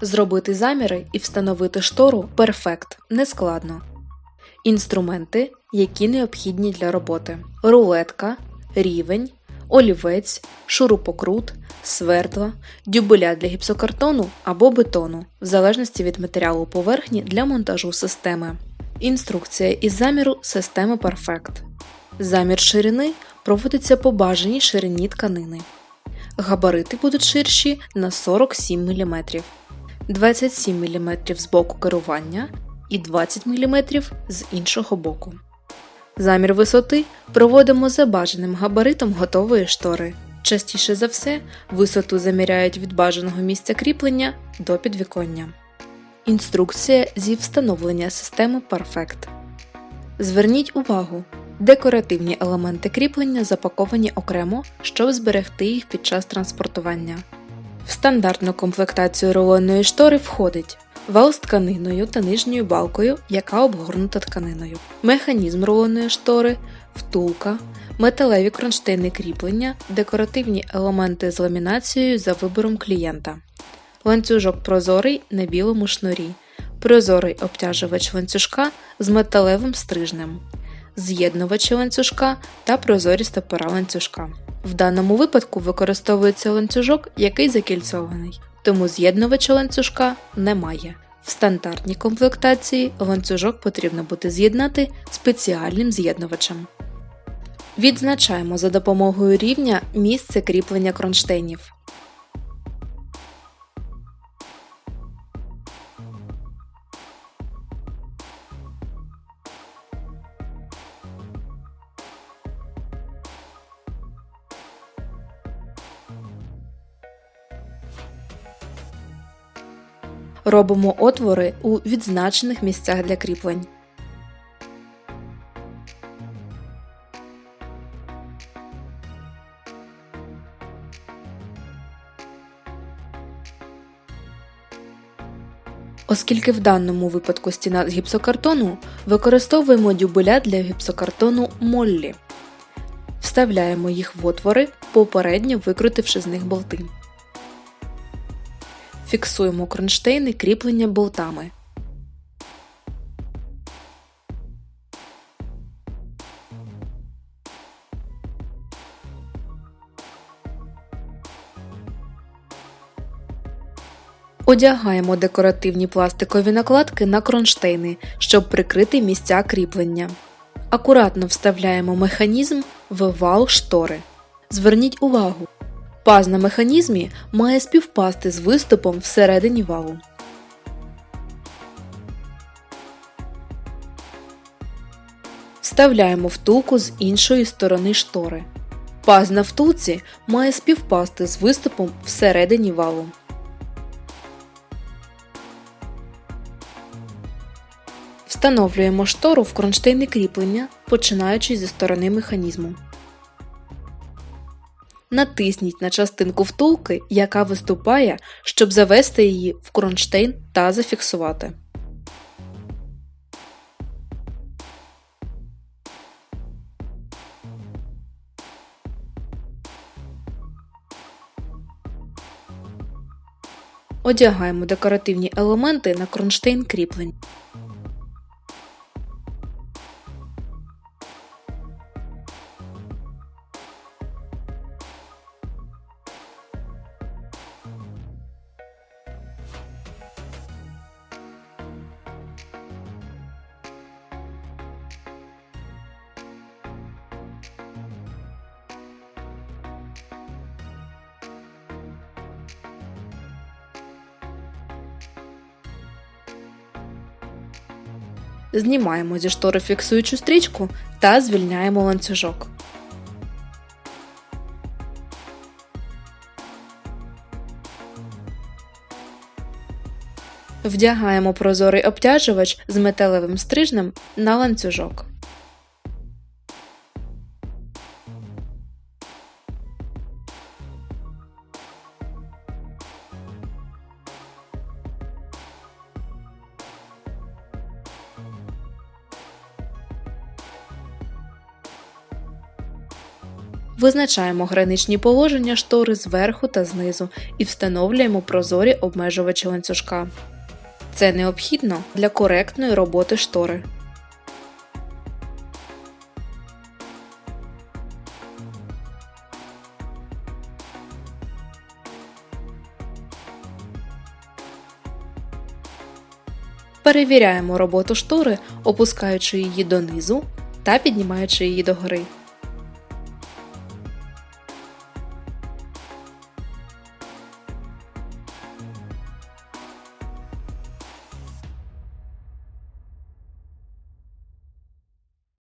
Зробити заміри і встановити штору перфект нескладно. Інструменти, які необхідні для роботи: рулетка, рівень, олівець, шурупокрут, свердло, дюбеля для гіпсокартону або бетону, в залежності від матеріалу поверхні для монтажу системи. Інструкція із заміру системи Perfect. Замір ширини проводиться по бажаній ширині тканини. Габарити будуть ширші на 47 мм, 27 мм з боку керування і 20 мм з іншого боку. Замір висоти проводимо за бажаним габаритом готової штори. Частіше за все, висоту заміряють від бажаного місця кріплення до підвіконня. Інструкція зі встановлення системи Perfect. Зверніть увагу, декоративні елементи кріплення запаковані окремо, щоб зберегти їх під час транспортування. В стандартну комплектацію рулонної штори входить вал з тканиною та нижньою балкою, яка обгорнута тканиною, механізм рулонної штори, втулка, металеві кронштейни кріплення, декоративні елементи з ламінацією за вибором клієнта, ланцюжок прозорий на білому шнурі, прозорий обтяжувач ланцюжка з металевим стрижнем, з'єднувачі ланцюжка та прозорі стопора ланцюжка. В даному випадку використовується ланцюжок, який закільцований, тому з'єднувача ланцюжка немає. В стандартній комплектації ланцюжок потрібно буде з'єднати спеціальним з'єднувачем. Відзначаємо за допомогою рівня місце кріплення кронштейнів. Робимо отвори у відзначених місцях для кріплень. Оскільки в даному випадку стіна з гіпсокартону, використовуємо дюбеля для гіпсокартону Моллі. Вставляємо їх в отвори, попередньо викрутивши з них болти. Фіксуємо кронштейни кріплення болтами. Одягаємо декоративні пластикові накладки на кронштейни, щоб прикрити місця кріплення. Акуратно вставляємо механізм в вал штори. Зверніть увагу, паз на механізмі має співпасти з виступом всередині валу. Вставляємо втулку з іншої сторони штори. Паз на втулці має співпасти з виступом всередині валу. Встановлюємо штору в кронштейни кріплення, починаючи зі сторони механізму. Натисніть на частинку втулки, яка виступає, щоб завести її в кронштейн та зафіксувати. Одягаємо декоративні елементи на кронштейн кріплень. Знімаємо зі штори фіксуючу стрічку та звільняємо ланцюжок. Вдягаємо прозорий обтяжувач з металевим стрижнем на ланцюжок. Визначаємо граничні положення штори зверху та знизу і встановлюємо прозорі обмежувачі ланцюжка. Це необхідно для коректної роботи штори. Перевіряємо роботу штори, опускаючи її донизу та піднімаючи її догори.